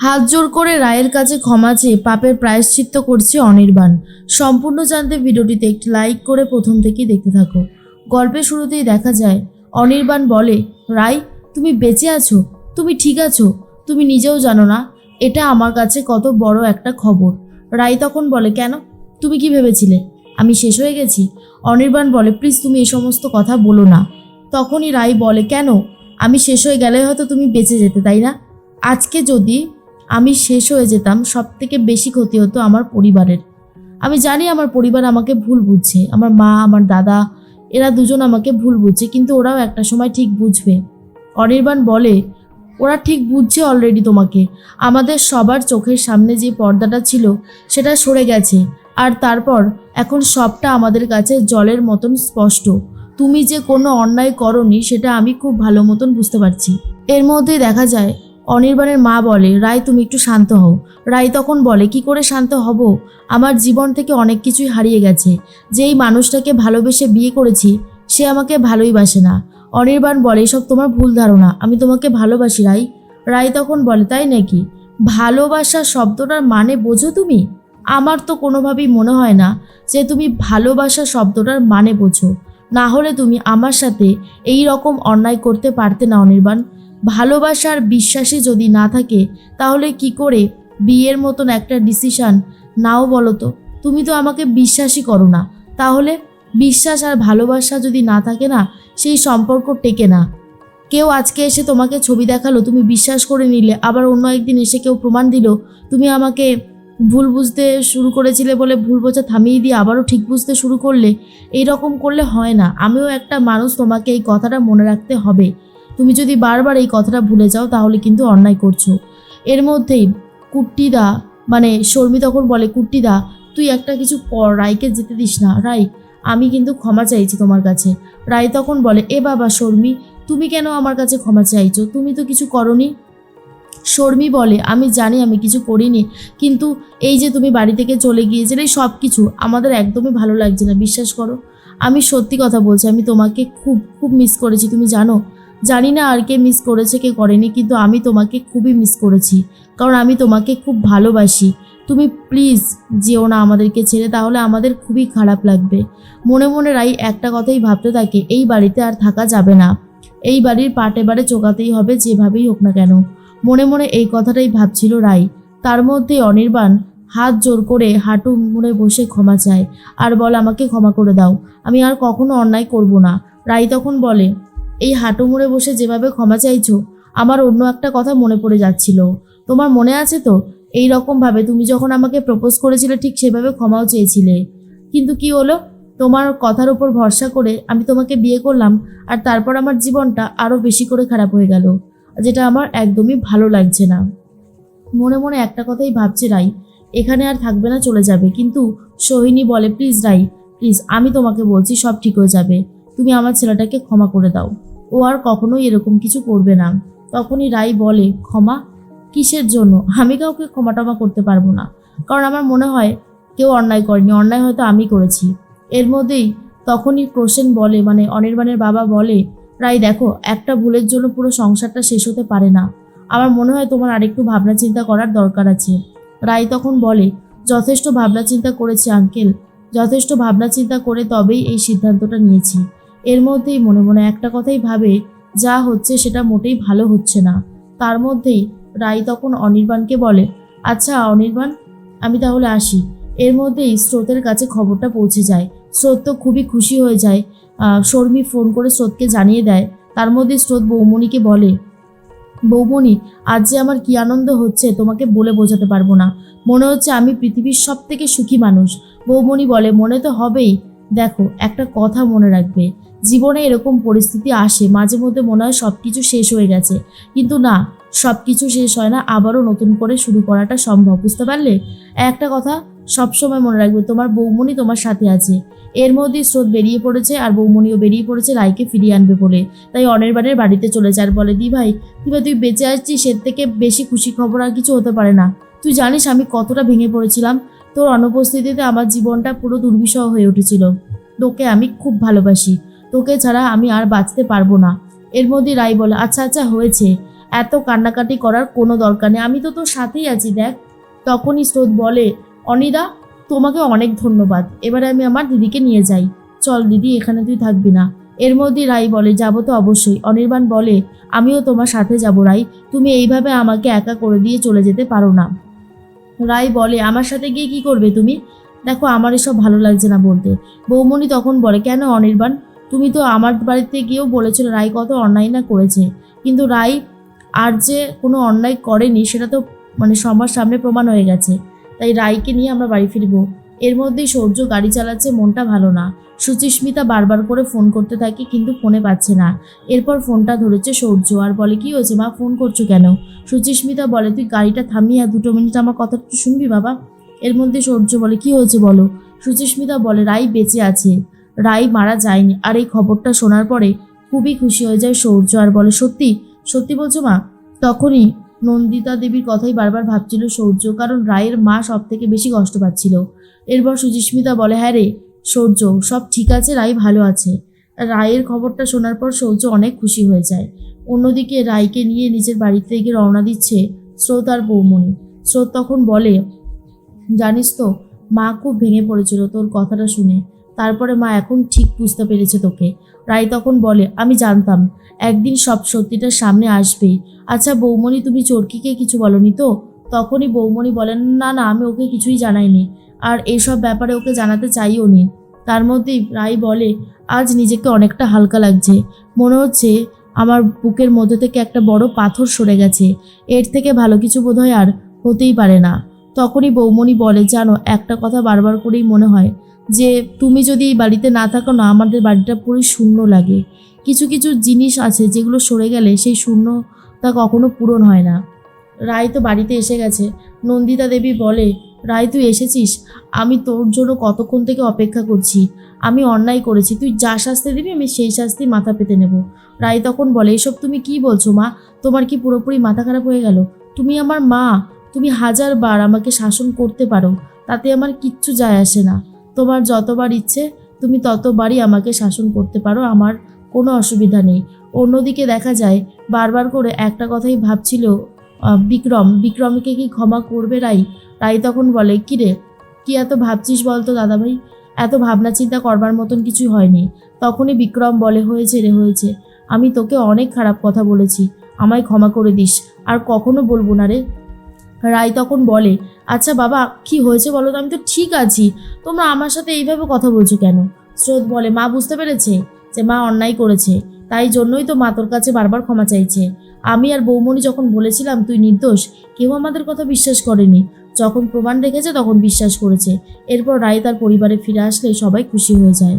হাত জোর করে রায়ের কাছে ক্ষমা চেয়ে পাপের প্রায়শ্চিত্ত করছে অনির্বাণ। সম্পূর্ণ জানতে ভিডিওটিতে একটি লাইক করে প্রথম থেকেই দেখতে থাকো। গল্পের শুরুতেই দেখা যায়, অনির্বাণ বলে রাই তুমি বেঁচে আছো? তুমি ঠিক আছো? তুমি নিজেও জানো না? এটা আমার কাছে কত বড় একটা খবর। রাই তখন বলে, কেন? তুমি কি ভেবেছিলে? আমি শেষ হয়ে গেছি? অনির্বাণ বলে, প্লিজ তুমি এই সমস্ত কথা বলো না। তখনই রাই বলে, কেন? আমি শেষ হয়ে গেলে হয়তো তুমি বেঁচে যেতে, তাই না? আজকে যদি আমি শেষ হয়ে যেতাম সব থেকে বেশি ক্ষতি হতো আমার পরিবারের। আমি জানি আমার পরিবার আমাকে ভুল বুঝছে, আমার মা, আমার দাদা, এরা দুজন আমাকে ভুল বুঝছে, কিন্তু ওরাও একটা সময় ঠিক বুঝবে। অনির্বাণ বলে, ওরা ঠিক বুঝছে অলরেডি তোমাকে। আমাদের সবার চোখের সামনে যে পর্দাটা ছিল, সেটা সরে গেছে। আর তারপর, এখন সবটা আমাদের কাছে জলের মতন স্পষ্ট। তুমি যে কোনো অন্যায় করনি, সেটা আমি খুব ভালো মতন বুঝতে পারছি। এর মধ্যেই দেখা যায় অনির্বাণের মা বলে রায় তুমি একটু শান্ত হও। রায় তখন বলে, কি করে শান্ত হব? আমার জীবন থেকে অনেক কিছুই হারিয়ে গেছে। যেই মানুষটাকে ভালোবেসে বিয়ে করেছি, সে আমাকে ভালোই বাসে না। অনির্বাণ বলে, এসব তোমার ভুল ধারণা। আমি তোমাকে ভালোবাসি, রাই। রায় তখন বলে, তাই নাকি? ভালোবাসা শব্দটার মানে বোঝো তুমি? আমার তো কোনোভাবেই মনে হয় না যে তুমি ভালোবাসা শব্দটার মানে বোঝো। না হলে তুমি আমার সাথে এই রকম অন্যায় করতে পারতে না, অনির্বাণ। ভালোবাসার বিশ্বাসী যদি না থাকে, তাহলে কি করে বিয়ের মতন একটা ডিসিশান নাও বলো তো, তুমি তো আমাকে বিশ্বাসই করো না। তাহলে বিশ্বাস আর ভালোবাসা যদি না থাকে না, সেই সম্পর্ক টেকে না। কেউ আজকে এসে তোমাকে ছবি দেখাল, তুমি বিশ্বাস করে নিলে, আবার অন্য একদিন এসে কেউ প্রমাণ দিল, তুমি আমাকে ভুল বুঝতে শুরু করেছিলে বলে ভুল বোঝা থামিয়ে দিয়ে আবারও ঠিক বুঝতে শুরু করলে এই রকম করলে হয় না। আমিও একটা মানুষ, তোমাকে এই কথাটা মনে রাখতে হবে। তুমি যদি বারবার এই কথাটা ভুলে যাও, তাহলে কিন্তু অন্যায় করছ। এর মধ্যেই কুট্টিদা মানে শর্মি তখন বলে, কুট্টিদা, তুই একটা কিছু কর, রায়কে যেতে দিস না। রাই আমি কিন্তু ক্ষমা চাইছি তোমার কাছে। রায় তখন বলে, এ বাবা শর্মি, তুমি কেন আমার কাছে ক্ষমা চাইছো? তুমি তো কিছু করনি। শর্মি বলে, আমি জানি আমি কিছু করিনি, কিন্তু এই যে তুমি বাড়ি থেকে চলে গিয়েছিলে সব কিছু আমাদের একদমই ভালো লাগছে না, বিশ্বাস করো। আমি সত্যি কথা বলছি, আমি তোমাকে খুব খুব মিস করেছি, তুমি জানো? জানি না আর কে মিস করেছে, কে করেনি, কিন্তু আমি তোমাকে খুবই মিস করেছি। কারণ আমি তোমাকে খুব ভালোবাসি। তুমি প্লিজ যেও না আমাদেরকে ছেড়ে, তাহলে আমাদের খুবই খারাপ লাগবে। মনে মনে রাই একটা কথাই ভাবতে থাকে, এই বাড়িতে আর থাকা যাবে না। এই বাড়ির পাটে বাড়ে চোকাতেই হবে, যেভাবেই হোক না কেন। মনে মনে এই কথাটাই ভাবছিল রাই। তার মধ্যে অনির্বাণ হাত জোর করে হাঁটু মুড়ে বসে ক্ষমা চায়, আর বল, আমাকে ক্ষমা করে দাও। আমি আর কখনো অন্যায় করব না। রাই তখন বলে এই হাঁটু মুড়ে বসে যেভাবে ক্ষমা চাইছো, আমার অন্য একটা কথা মনে পড়ে যাচ্ছিল। তোমার মনে আছে তো? এই রকমভাবে তুমি যখন আমাকে প্রপোজ করেছিলে, ঠিক সেভাবে ক্ষমাও চেয়েছিলে। কিন্তু কি হলো? তোমার কথার উপর ভরসা করে আমি তোমাকে বিয়ে করলাম, আর তারপর আমার জীবনটা আরও বেশি করে খারাপ হয়ে গেল, যেটা আমার একদমই ভালো লাগছে না। মনে মনে একটা কথাই ভাবছে রাই, এখানে আর থাকবে না, চলে যাবে। কিন্তু সোহিনী বলে, প্লিজ রাই, প্লিজ, আমি তোমাকে বলছি, সব ঠিক হয়ে যাবে। তুমি আমার ছেলেটাকে ক্ষমা করে দাও। ও আর কখনোই এরকম কিছু করবে না। তখনই রাই বলে, ক্ষমা? কিসের জন্য? আমি কাউকে ক্ষমা টমা করতে পারব না। কারণ আমার মনে হয় কেউ অন্যায় করেনি। অন্যায় হয়তো আমি করেছি। এর মধ্যেই তখনই প্রসেন বলে মানে অনির্বাণের বাবা বলে, রাই, দেখো, একটা ভুলের জন্য পুরো সংসারটা শেষ হতে পারে না। আমার মনে হয় তোমার আরেকটু ভাবনা চিন্তা করার দরকার আছে। রাই তখন বলে, যথেষ্ট ভাবনা চিন্তা করেছি, আঙ্কেল। যথেষ্ট ভাবনা চিন্তা করে তবেই এই সিদ্ধান্তটা নিয়েছি। এর মধ্যেই মনে মনে একটা কথাই ভাবে, যা হচ্ছে সেটা মোটেই ভালো হচ্ছে না। তার মধ্যেই রাই তখন অনির্বাণকে বলে আচ্ছা অনির্বাণ, আমি তাহলে আসি। এর মধ্যেই স্রোতের কাছে খবরটা পৌঁছে যায়। স্রোত তো খুবই খুশি হয়ে যায়। শর্মি ফোন করে স্রোতকে জানিয়ে দেয়। তার মধ্যে স্রোত বৌমণিকে বলে, বৌমণি, আজ যে আমার কি আনন্দ হচ্ছে তোমাকে বলে বোঝাতে পারব না। মনে হচ্ছে আমি পৃথিবীর সব থেকে সুখী মানুষ। বৌমণি বলে, মনে তো হবেই। দেখো, একটা কথা মনে রাখবে। জীবনে এরকম পরিস্থিতি আসে, মাঝে মধ্যে মনে হয় সব কিছু শেষ হয়ে গেছে। কিন্তু না সব কিছু শেষ হয় না, আবারও নতুন করে শুরু করাটা সম্ভব, বুঝতে পারলে? একটা কথা সবসময় মনে রাখবে, তোমার বৌমণি তোমার সাথে আছে। এর মধ্যেই স্রোত বেরিয়ে পড়েছে আর বৌমণিও বেরিয়ে পড়েছে রাইকে ফিরিয়ে আনবে বলে। তাই অনির্বাণের বাড়িতে চলে যায় আর বলে, দি ভাই দি ভাই, তুই বেঁচে আসছিস, এর থেকে বেশি খুশি খবর আর কিছু হতে পারে না। তুই জানিস আমি কতটা ভেঙে পড়েছিলাম? তোর অনুপস্থিতিতে আমার জীবনটা পুরো দুর্বিষহ হয়ে উঠেছিল। তোকে আমি খুব ভালোবাসি। তোকে ছাড়া আমি আর বাঁচতে পারব না। এর মধ্যে রাই বলে আচ্ছা আচ্ছা হয়েছে। এত কান্নাকাটি করার কোনো দরকার নেই। আমি তো তোর সাথেই আছি, দেখ। তখনই স্রোত বলে, অনিদা, তোমাকে অনেক ধন্যবাদ। এবারে আমি আমার দিদিকে নিয়ে যাই। চল দিদি, এখানে তুই থাকবি না। এর মধ্যে রাই বলে, যাব তো অবশ্যই। অনির্বাণ বলে, আমিও তোমার সাথে যাব, রাই। তুমি এইভাবে আমাকে একা করে দিয়ে চলে যেতে পারো না। রাই বলে, আমার সাথে গিয়ে কি করবে তুমি? দেখো, আমার এসব ভালো লাগছে না বলতে। বৌমণি তখন বলে, কেন অনির্বাণ? তুমি তো আমার বাড়িতে গিয়েও বলেছিল রাই কত অন্যায় না করেছে। কিন্তু রাই আর যে কোনো অন্যায় করেনি, সেটা তো মানে সবার সামনে প্রমাণ হয়ে গেছে। তাই রাইকে নিয়ে আমরা বাড়ি ফিরবো। এর মধ্যেই সূর্য গাড়ি চালাচ্ছে, মনটা ভালো না। সুচিস্মিতা বারবার করে ফোন করতে থাকে, কিন্তু ফোনে পাচ্ছে না। এরপর ফোনটা ধরেছে সৌর্য। আর বলে, কি হয়েছে মা? ফোন করছ কেন? সুচিস্মিতা বলে, তুই গাড়িটা থামিয়ে দুটো মিনিট আমার কথা একটু শুনবি বাবা? এর মধ্যে সৌর্য বলে, কি হয়েছে বলো? সুচিস্মিতা বলে, রাই বেঁচে আছে। রাই মারা যায়নি। আর এই খবরটা শোনার পরে খুবই খুশি হয়ে যায় সৌর্য আর বলে, সত্যি সত্যি বলছো মা? তখনই নন্দিতা দেবীর কথাই বারবার ভাবছিল সৌর্য, কারণ রায়ের মা সব থেকে বেশি কষ্ট পাচ্ছিল। এরপর সুচিস্মিতা বলে হ্যাঁ রে, সৌর্য, সব ঠিক আছে রাই ভালো আছে। রায়ের খবরটা শোনার পর সৌর্য অনেক খুশি হয়ে যায়। অন্যদিকে রায়কে নিয়ে নিজের বাড়ি থেকে রওনা দিচ্ছে স্রোত আর বৌমণি। স্রোত তখন বলে, জানিস তো, মা খুব ভেঙে পড়েছিল তোর কথাটা শুনে। তারপরে মা এখন ঠিক বুঝতে পেরেছে তোকে। রায় তখন বলে, আমি জানতাম, একদিন সব সত্যিটা সামনে আসবেই আচ্ছা বৌমণি, তুমি চরকিকে কিছু বলনি তো? তখনই বৌমণি বলেন, না না, আমি ওকে কিছুই জানাইনি। আর এসব ব্যাপারে ওকে জানাতে চাইও নি। তার মধ্যেই রাই বলে, আজ নিজেকে অনেকটা হালকা লাগছে। মনে হচ্ছে আমার বুকের মধ্যে থেকে একটা বড় পাথর সরে গেছে। এর থেকে ভালো কিছু বোধহয় আর হতেই পারে না। তখনই বৌমণি বলে, জানো, একটা কথা বারবার করেই মনে হয় যে তুমি যদি এই বাড়িতে না থাকো না, আমাদের বাড়িটা পুরো শূন্য লাগে। কিছু কিছু জিনিস আছে যেগুলো সরে গেলে সেই শূন্যতা কখনো পূরণ হয় না। রায় তো বাড়িতে এসে গেছে। নন্দিতা দেবী বলে, রায়, তুই এসেছিস? আমি তোর জন্য কতক্ষণ থেকে অপেক্ষা করছি? আমি অন্যায় করেছি। তুই যা শাস্তি দিবি, আমি সেই শাস্তি মাথা পেতে নেব। রায় তখন বলে, এসব তুমি কি বলছো, মা? তোমার কি পুরোপুরি মাথা খারাপ হয়ে গেল? তুমি আমার মা। তুমি হাজার বার আমাকে শাসন করতে পারো। তাতে আমার কিচ্ছু যায় আসে না। তোমার যতবার ইচ্ছে, তুমি ততবারই আমাকে শাসন করতে পারো, আমার কোনো অসুবিধা নেই। অন্যদিকে দেখা যায়, বারবার করে একটা কথাই ভাবছিল বিক্রম। বিক্রমকে কি ক্ষমা করবে রাই? রাই তখন বলে কি রে কি এত ভাবছিস বলতো দাদাভাই? এত ভাবনা চিন্তা করবার মতন কিছু হয়নি। তখনই বিক্রম বলে, হয়েছে রে, হয়েছে। আমি তোকে অনেক খারাপ কথা বলেছি। আমায় ক্ষমা করে দিস। আর কখনো বলব না রে। রায় তখন বলে আচ্ছা বাবা, কি হয়েছে বলো তো? আমি তো ঠিক আছি। তোমরা আমার সাথে এইভাবে কথা বলছো কেন? স্রোত বলে, মা বুঝতে পেরেছে যে মা অন্যায় করেছে। তাই জন্যই তো মা তোর কাছে বারবার ক্ষমা চাইছে। আমি আর বৌমণি যখন বলেছিলাম, তুই নির্দোষ, কেউ আমাদের কথা বিশ্বাস করেনি। যখন প্রমাণ রেখেছে, তখন বিশ্বাস করেছে। এরপর রায় তার পরিবারে ফিরে আসলে সবাই খুশি হয়ে যায়।